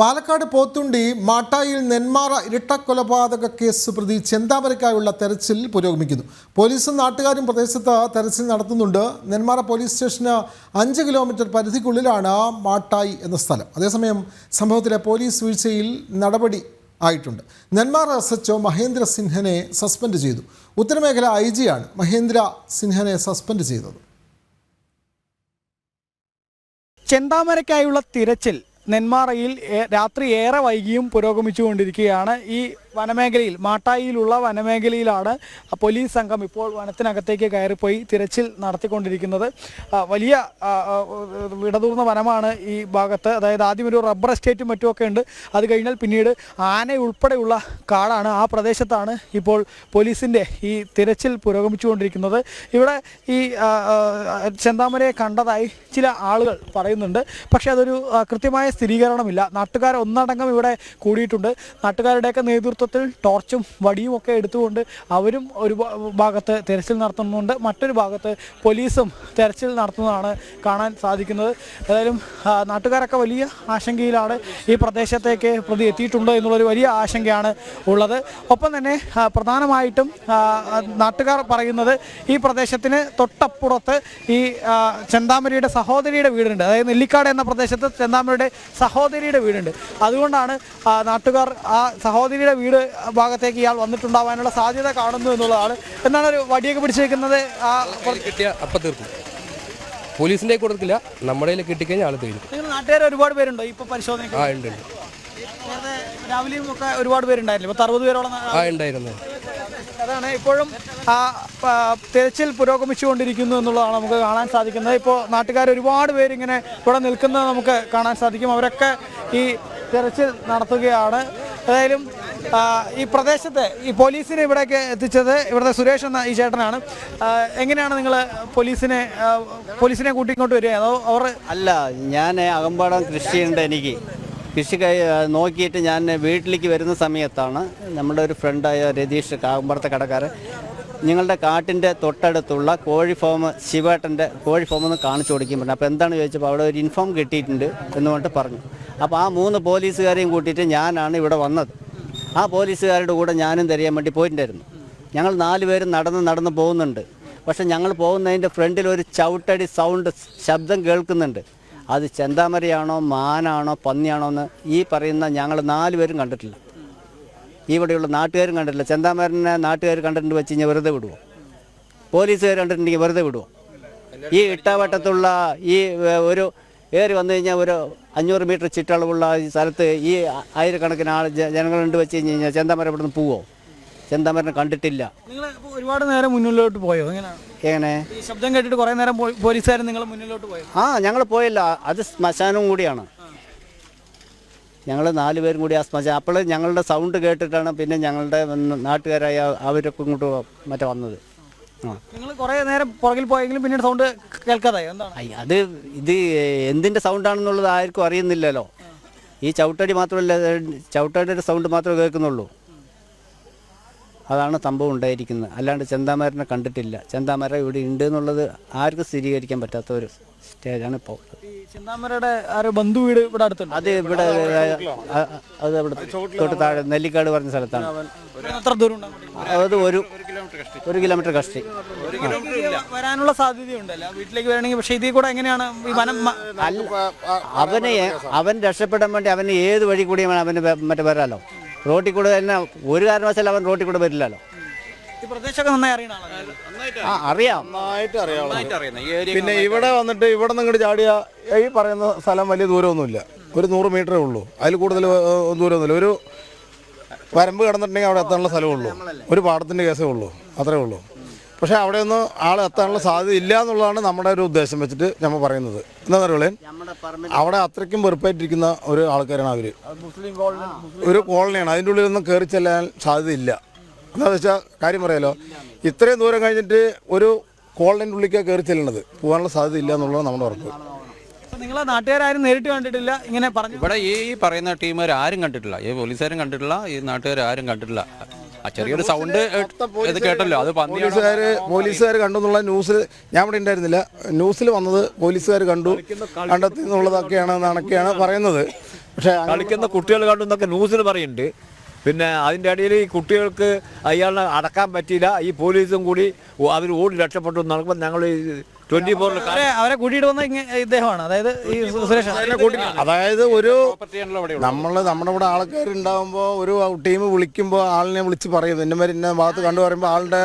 പാലക്കാട് പോത്തുണ്ടി മാട്ടായിൽ നെന്മാറ ഇരട്ടക്കൊലപാതക കേസ് പ്രതി ചെന്താമരയ്ക്കായുള്ള തെരച്ചിൽ പുരോഗമിക്കുന്നു. പോലീസും നാട്ടുകാരും പ്രദേശത്ത് തെരച്ചിൽ നടത്തുന്നുണ്ട്. നെന്മാറ പോലീസ് സ്റ്റേഷന് അഞ്ച് കിലോമീറ്റർ പരിധിക്കുള്ളിലാണ് മാട്ടായി എന്ന സ്ഥലം. അതേസമയം സംഭവത്തിലെ പോലീസ് വീഴ്ചയിൽ നടപടി ആയിട്ടുണ്ട്. നെന്മാറ എസ് എച്ച് മഹേന്ദ്ര സിൻഹനെ സസ്പെൻഡ് ചെയ്തു. ഉത്തരമേഖല ഐ ജിയാണ് മഹേന്ദ്ര സിൻഹനെ സസ്പെൻഡ് ചെയ്തത്. ചെന്താമരയ്ക്കായുള്ള തിരച്ചിൽ നെന്മാറയിൽ രാത്രി ഏറെ വൈകിയും പുരോഗമിച്ചുകൊണ്ടിരിക്കുകയാണ് ഈ വനമേഖലയിൽ മാട്ടായിയിലുള്ള വനമേഖലയിലാണ് പോലീസ് സംഘം ഇപ്പോൾ വനത്തിനകത്തേക്ക് കയറിപ്പോയി തിരച്ചിൽ നടത്തിക്കൊണ്ടിരിക്കുന്നത്. വലിയ വിടതൂർന്ന വനമാണ് ഈ ഭാഗത്ത്. അതായത് ആദ്യം ഒരു റബ്ബർ എസ്റ്റേറ്റും മറ്റുമൊക്കെ ഉണ്ട്. അത് കഴിഞ്ഞാൽ പിന്നീട് ആന ഉൾപ്പെടെയുള്ള കാടാണ് ആ പ്രദേശത്താണ് ഇപ്പോൾ പോലീസിന്റെ ഈ തിരച്ചിൽ പുരോഗമിച്ചുകൊണ്ടിരിക്കുന്നത്. ഇവിടെ ഈ ചെന്താമരയെ കണ്ടതായി ചില ആളുകൾ പറയുന്നുണ്ട്. പക്ഷേ അതൊരു കൃത്യമായ സ്ഥിരീകരണമില്ല. നാട്ടുകാർ ഒന്നടങ്കം ഇവിടെ കൂടിയിട്ടുണ്ട്. നാട്ടുകാരുടെയൊക്കെ നേതൃത്വത്തിൽ ടോർച്ചും വടിയും ഒക്കെ എടുത്തുകൊണ്ട് അവരും ഒരു ഭാഗത്ത് തെരച്ചിൽ നടത്തുന്നുണ്ട്. മറ്റൊരു ഭാഗത്ത് പോലീസും തെരച്ചിൽ നടത്തുന്നതാണ് കാണാൻ സാധിക്കുന്നത്. ഏതായാലും നാട്ടുകാരൊക്കെ വലിയ ആശങ്കയിലാണ് ഈ പ്രദേശത്തേക്ക് പ്രതി എത്തിയിട്ടുണ്ട് എന്നുള്ളൊരു വലിയ ആശങ്കയാണ് ഉള്ളത്. ഒപ്പം തന്നെ പ്രധാനമായിട്ടും നാട്ടുകാർ പറയുന്നത് ഈ പ്രദേശത്തിന് തൊട്ടപ്പുറത്ത് ഈ ചെന്താമരയുടെ സഹോദരിയുടെ വീടുണ്ട്. അതായത് നെല്ലിക്കാട് എന്ന പ്രദേശത്ത് ചെന്താമരിയുടെ സഹോദരിയുടെ വീടുണ്ട്. അതുകൊണ്ടാണ് നാട്ടുകാർ ആ സഹോദരിയുടെ വീട് ഭാഗത്തേക്ക് ഇയാൾ വന്നിട്ടുണ്ടാവാനുള്ള സാധ്യത കാണുന്നു എന്നുള്ളതാണ്. എന്നാണ് ഒരു വടിയൊക്കെ പിടിച്ചേക്കുന്നത്. ആ കിട്ടിയ അപ്പം തീർക്കും. പോലീസിന്റെ കൊടുക്കില്ല നമ്മുടെ കയ്യിൽ കിട്ടിക്കഴിഞ്ഞാൽ ആൾ തീരും. നിങ്ങൾ നാട്ടുകാർ ഒരുപാട് പേരുണ്ടോ ഇപ്പൊ പരിശോധനയ്ക്ക്? ആ ഉണ്ട് ഉണ്ട്. രാവിലെയും ഒക്കെ ഒരുപാട് പേരുണ്ടായിരുന്നു പത്ത് അറുപത് പേരോളം ആ ഉണ്ടായിരുന്നു. അതാണ് ഇപ്പോഴും ആ തിരച്ചിൽ പുരോഗമിച്ചുകൊണ്ടിരിക്കുന്നു എന്നുള്ളതാണ് നമുക്ക് കാണാൻ സാധിക്കുന്നത്. ഇപ്പോൾ നാട്ടുകാർ ഒരുപാട് പേരിങ്ങനെ ഇവിടെ നിൽക്കുന്നത് നമുക്ക് കാണാൻ സാധിക്കും. അവരൊക്കെ ഈ തിരച്ചിൽ നടത്തുകയാണ്. ഏതായാലും ഈ പ്രദേശത്തെ ഈ പോലീസിനെ ഇവിടേക്ക് എത്തിച്ചത് ഇവിടുത്തെ സുരേഷ് എന്ന ഈ ചേട്ടനാണ്. എങ്ങനെയാണ് നിങ്ങൾ പോലീസിനെ പോലീസിനെ കൂട്ടിക്കൊണ്ട് വരിക? അതോ അവർ അല്ല ഞാൻ അകമ്പാടം കൃഷിയുണ്ട് എനിക്ക്. കൃഷി നോക്കിയിട്ട് ഞാൻ വീട്ടിലേക്ക് വരുന്ന സമയത്താണ് നമ്മുടെ ഒരു ഫ്രണ്ടായ രതീഷ് അകമ്പാടത്തെ കടക്കാരൻ നിങ്ങളുടെ കാട്ടിന്റെ തൊട്ടടുത്തുള്ള കോഴി ഫോം ശിവേട്ടന്റെ കോഴി ഫോം ഒന്ന് കാണിച്ചു കൊടുക്കാൻ പറഞ്ഞു. അപ്പോൾ എന്താണ് ചോദിച്ചപ്പോൾ അവിടെ ഒരു ഇൻഫോം കിട്ടിയിട്ടുണ്ട് എന്ന് പറഞ്ഞിട്ട് പറഞ്ഞു. അപ്പോൾ ആ മൂന്ന് പോലീസുകാരെയും കൂട്ടിയിട്ട് ഞാനാണ് ഇവിടെ വന്നത്. ആ പോലീസുകാരുടെ കൂടെ ഞാനും തിരയാൻ വേണ്ടി പോയിട്ടുണ്ടായിരുന്നു. ഞങ്ങൾ നാല് പേരും നടന്ന് നടന്ന് പോകുന്നുണ്ട്. പക്ഷെ ഞങ്ങൾ പോകുന്നതിന്റെ ഫ്രണ്ടിൽ ഒരു ചവിട്ടടി സൗണ്ട് ശബ്ദം കേൾക്കുന്നുണ്ട്. അത് ചെന്താമരയാണോ മാനാണോ പന്നിയാണോ എന്ന് ഈ പറയുന്ന ഞങ്ങൾ നാല് പേരും കണ്ടിട്ടില്ല. ഇവിടെയുള്ള നാട്ടുകാരും കണ്ടിട്ടില്ല. ചെന്താമരനെ നാട്ടുകാർ കണ്ടിട്ടുണ്ട് വെച്ച് കഴിഞ്ഞാൽ വെറുതെ വിടുമോ പോലീസുകാർ കണ്ടിട്ടുണ്ടെങ്കിൽ വെറുതെ വിടുമോ ഈ ഇട്ടാവട്ടത്തുള്ള ഈ ഒരു ഏറി വന്നു കഴിഞ്ഞാൽ ഒരു അഞ്ഞൂറ് മീറ്റർ ചുറ്റളവുള്ള ഈ സ്ഥലത്ത് ഈ ആയിരക്കണക്കിന് ആൾ ജനങ്ങളുണ്ട് വെച്ച് കഴിഞ്ഞ് കഴിഞ്ഞാൽ ചെന്താമരം നിന്ന് പോവോ? ചെന്തമരനെ കണ്ടിട്ടില്ല. നിങ്ങൾ ഒരുപാട് നേരം മുന്നിലോട്ട് പോയോ? എങ്ങനെ? ഈ ശബ്ദം കേട്ടിട്ട് കുറേ നേരം പോലീസുകാർ നിങ്ങൾ മുന്നിലോട്ട് പോയോ? ആ ഞങ്ങൾ പോയല്ല. അത് ശ്മശാനവും കൂടിയാണ്. ഞങ്ങൾ നാല് പേരും കൂടി ആ ശ്മശാനം അപ്പോൾ ഞങ്ങളുടെ സൗണ്ട് കേട്ടിട്ടാണ് പിന്നെ ഞങ്ങളുടെ നാട്ടുകാരായ അവരൊക്കെ ഇങ്ങോട്ട് മറ്റേ വന്നത്. നിങ്ങൾ കുറേ നേരം പുറകിൽ പോയെങ്കിലും പിന്നീട് സൗണ്ട് കേൾക്കാതായി? എന്താണ്? ഐ, അത് ഇത് എന്തിന്റെ സൗണ്ടാണെന്നുള്ളത് ആർക്കും അറിയുന്നില്ലല്ലോ. ഈ ചവിട്ടടി മാത്രമല്ല ചവിട്ടടിയുടെ സൗണ്ട് മാത്രമേ കേൾക്കുന്നുള്ളൂ. അതാണ് സംഭവം ഉണ്ടായിരിക്കുന്നത്. അല്ലാണ്ട് ചെന്താമരനെ കണ്ടിട്ടില്ല. ചെന്താമര ഇവിടെ ഉണ്ട് എന്നുള്ളത് ആർക്കും സ്ഥിരീകരിക്കാൻ പറ്റാത്ത ഒരു സ്റ്റേജാണ് ഇപ്പോൾ ഈ ചിന്താമരയുടെ ആരോ ബന്ധു വീട് ഇവിടെ അടുത്തുണ്ട്. അത് ഇവിടെ അത് ഇവിടെ തൊട്ട് താഴെ നെല്ലിക്കാട് പറഞ്ഞ സ്ഥലത്താണ്. എത്ര ദൂരം അത് ഒരു ഒരു കിലോമീറ്റർ കഷ്ടി. വരാനുള്ള സാധ്യതയുണ്ടല്ലോ വീട്ടിലേക്ക് വരണമെങ്കിൽ പക്ഷേ ഇതിൽ കൂടെ എങ്ങനെയാണ് ഈ വനം അവനെ അവൻ രക്ഷപ്പെടാൻ വേണ്ടി അവന് ഏത് വഴി കൂടിയാണ് അവന് മറ്റേ വരാലോ? റോട്ടിൽ കൂടെ തന്നെ ഒരു കാരണവശാലും അവൻ റോട്ടിൽ കൂടെ വരില്ലല്ലോ. ഈ പ്രദേശമൊക്കെ നന്നായി അറിയണ ആളാണ്. ആ അറിയാം. നന്നായിട്ട് അറിയാവുന്നത്. പിന്നെ ഇവിടെ വന്നിട്ട് ഇവിടെ നിന്ന് ഇങ്ങോട്ട് ചാടിയ ഈ പറയുന്ന സ്ഥലം വലിയ ദൂരമൊന്നുമില്ല. ഒരു നൂറ് മീറ്ററേ ഉള്ളൂ. അതിൽ കൂടുതൽ ഏഹ്, ദൂരമൊന്നുമില്ല. ഒരു വരമ്പ് കിടന്നിട്ടുണ്ടെങ്കിൽ അവിടെ എത്താനുള്ള സ്ഥലമേ ഉള്ളൂ. ഒരു പാടത്തിന്റെ കേസേ ഉള്ളൂ. അത്രേ ഉള്ളൂ. പക്ഷേ അവിടെ ഒന്നും ആൾ എത്താനുള്ള സാധ്യത ഇല്ല എന്നുള്ളതാണ് നമ്മുടെ ഒരു ഉദ്ദേശം വെച്ചിട്ട് നമ്മൾ പറയുന്നത്. എന്താ പറയുക അവിടെ അത്രയ്ക്കും വെറുപ്പായിട്ടിരിക്കുന്ന ഒരു ആൾക്കാരാണ് അവർ ഒരു കോളനിയാണ്. അതിന്റെ ഉള്ളിലൊന്നും കയറി ചെല്ലാൻ സാധ്യതയില്ല എന്താണെന്ന് വെച്ചാൽ കാര്യം പറയാലോ? ഇത്രയും ദൂരം കഴിഞ്ഞിട്ട് ഒരു കോളനിന്റെ ഉള്ളിലേക്കാണ് കയറി ചെല്ലണത് പോകാനുള്ള സാധ്യത ഇല്ല എന്നുള്ളതാണ് നമ്മുടെ ഉറപ്പ്. നിങ്ങളെ നാട്ടുകാരും നേരിട്ട് കണ്ടിട്ടില്ല? ഇങ്ങനെ പറഞ്ഞു ഇവിടെ ഈ പറയുന്ന ടീമുകാർ ആരും കണ്ടിട്ടില്ല. ഈ പോലീസുകാരും കണ്ടിട്ടില്ല ഈ നാട്ടുകാരും ആരും കണ്ടിട്ടില്ല. ആ ചെറിയൊരു സൗണ്ട് ഇത് കേട്ടല്ലോ. അത് പോലീസുകാർ പോലീസുകാർ കണ്ടു എന്നുള്ള ന്യൂസിൽ ഞാൻ ഇവിടെ ഉണ്ടായിരുന്നില്ല. ന്യൂസിൽ വന്നത് പോലീസുകാർ കണ്ടു. കണ്ടെത്തി എന്നുള്ളതൊക്കെയാണ് എന്നൊക്കെയാണ് പറയുന്നത്. പക്ഷേ കളിക്കുന്ന കുട്ടികൾ കണ്ടു എന്നൊക്കെ ന്യൂസിൽ പറയുന്നുണ്ട്. പിന്നെ അതിന്റെ ഇടയിൽ ഈ കുട്ടികൾക്ക് അയാളെ അടക്കാൻ പറ്റിയില്ല. ഈ പോലീസും കൂടി അവർ ഓടി രക്ഷപ്പെട്ടു നടക്കുമ്പോൾ ഞങ്ങൾ ട്വന്റി ഫോറിൽ അവരെ അവരെ കൂട്ടിയിട്ട് വന്ന ഇദ്ദേഹമാണ്. അതായത് ഈ സുരേഷ്. അതായത് ഒരു നമ്മൾ നമ്മുടെ ഇവിടെ ആൾക്കാരുണ്ടാകുമ്പോൾ ഒരു ടീം വിളിക്കുമ്പോൾ ആളിനെ വിളിച്ച് പറയും. എന്നെ മാതിരി ഇന്ന ഭാഗത്ത് കണ്ടു പറയുമ്പോൾ ആളുടെ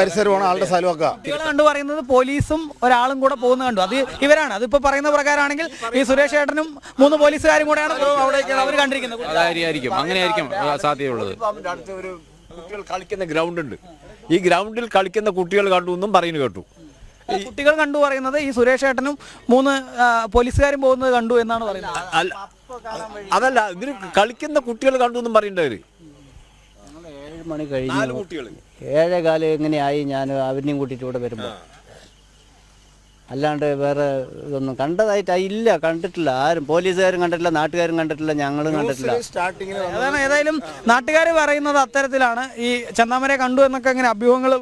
പരിസരമാണ് ആളുടെ സ്ഥലമൊക്കെ. കണ്ടു പറയുന്നത് പോലീസും ഒരാളും കൂടെ പോകുന്ന കണ്ടു. അത് ഇവരാണ്. അതിപ്പോ പറയുന്ന പ്രകാരമാണെങ്കിൽ ഈ സുരേഷ് ഏട്ടനും മൂന്ന് പോലീസുകാരും കൂടെയാണ് അവർ കണ്ടിരിക്കുന്നത്. അതായിരിക്കും. അങ്ങനെയായിരിക്കും. ആ, സാധ്യതയുള്ളത്. ഒരു കുട്ടികൾ കളിക്കുന്ന ഗ്രൗണ്ട് ഉണ്ട്. ഈ ഗ്രൗണ്ടിൽ കളിക്കുന്ന കുട്ടികൾ കണ്ടു എന്നും പറയുന്നു കേട്ടു. കുട്ടികൾ കണ്ടു പറയുന്നത് ഈ സുരേഷ് ഏട്ടനും മൂന്ന് പോലീസുകാരും പോകുന്നത് കണ്ടു എന്നാണ് പറയുന്നത്. അതല്ല ഇതിന് കളിക്കുന്ന കുട്ടികൾ കണ്ടു എന്നും പറയണ്ടവര് ഏഴ് മണി കഴിഞ്ഞു. നാല് കുട്ടികൾ ഏഴേ കാലം എങ്ങനെയായി ഞാൻ അവരെയും കൂട്ടിയിട്ട് ഇവിടെ വരുമ്പോൾ അല്ലാണ്ട് വേറെ ഇതൊന്നും കണ്ടതായിട്ട് ഇല്ല കണ്ടിട്ടില്ല. ആരും പോലീസുകാരും കണ്ടിട്ടില്ല നാട്ടുകാരും കണ്ടിട്ടില്ല ഞങ്ങളും കണ്ടിട്ടില്ല. സ്റ്റാർട്ടിങ്ങിൽ അതാണ് ഏതായാലും നാട്ടുകാർ പറയുന്നത് അത്തരത്തിലാണ്. ഈ ചെന്നാമരെ കണ്ടു എന്നൊക്കെ ഇങ്ങനെ അഭ്യൂഹങ്ങൾ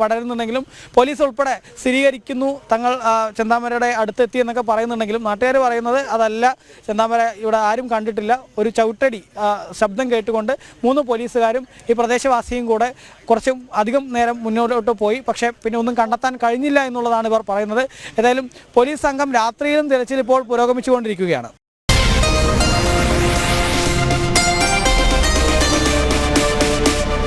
പടരുന്നുണ്ടെങ്കിലും പോലീസ് ഉൾപ്പെടെ സ്ഥിരീകരിക്കുന്നു. തങ്ങൾ ചെന്താമരയുടെ അടുത്തെത്തി എന്നൊക്കെ പറയുന്നുണ്ടെങ്കിലും നാട്ടുകാർ പറയുന്നത് അതല്ല. ചെന്താമര ഇവിടെ ആരും കണ്ടിട്ടില്ല. ഒരു ചവിട്ടടി ശബ്ദം കേട്ടുകൊണ്ട് മൂന്ന് പോലീസുകാരും ഈ പ്രദേശവാസിയും കൂടെ കുറച്ചും അധികം നേരം മുന്നോട്ട് പോയി. പക്ഷേ പിന്നെ ഒന്നും കണ്ടെത്താൻ കഴിഞ്ഞില്ല എന്നുള്ളതാണ് ഇവർ പറയുന്നത്. ഏതായാലും പോലീസ് സംഘം രാത്രിയിലും തിരച്ചിൽ ഇപ്പോൾ പുരോഗമിച്ചുകൊണ്ടിരിക്കുകയാണ്.